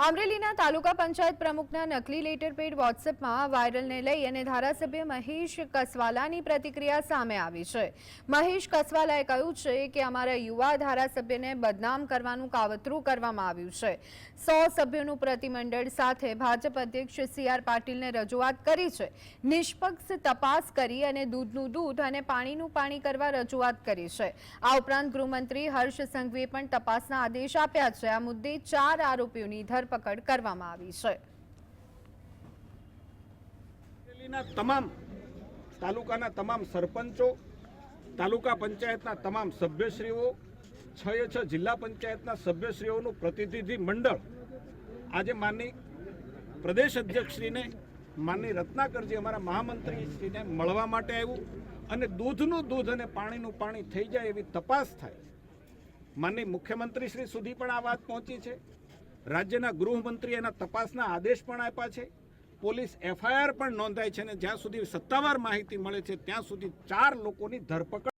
અમરેલીના તાલુકા પંચાયત પ્રમુખના નકલી letter pad વોટ્સએપમાં વાયરલને લઈ અને ધારાસભ્ય મહેશ કસવાલાની પ્રતિક્રિયા સામે આવી છે. મહેશ કસવાલાએ કહ્યું છે કે અમારા યુવા ધારાસભ્યને બદનામ કરવાનું કાવતરું કરવામાં આવ્યું છે. સો સભ્યોનું પ્રતિમંડળ સાથે ભાજપ અધ્યક્ષ સી આર પાટીલને રજૂઆત કરી છે. નિષ્પક્ષ તપાસ કરી અને દૂધનું દૂધ અને પાણીનું પાણી કરવા રજૂઆત કરી છે. આ ઉપરાંત ગૃહમંત્રી હર્ષ સંઘવીએ પણ તપાસના આદેશ આપ્યા છે. આ મુદ્દે ચાર આરોપીઓની ધરપકડ કરવામાં આવી છે. તમામ તાલુકાના તમામ સરપંચો, તાલુકા પંચાયતના તમામ સભ્યશ્રીઓ, છ એ છ જિલ્લા પંચાયતના સભ્યશ્રીઓનું પ્રતિનિધિ મંડળ આજે માનની પ્રદેશ અધ્યક્ષશ્રીને, માનની રત્નાકરજી અમારા મહામંત્રીશ્રીને મળવા માટે આવ્યું અને દૂધનું દૂધ અને પાણીનું પાણી થઈ જાય એવી તપાસ થાય. માનની મુખ્યમંત્રીશ્રી સુધી પણ આ વાત પહોંચી છે. રાજ્યના ગૃહમંત્રી એના તપાસના આદેશ પણ આપ્યા છે. પોલીસ એફઆઈઆર પણ નોંધાઈ છે અને જ્યાં સુધી સત્તાવાર માહિતી મળે છે, ત્યાં સુધી ચાર લોકોની ધરપકડ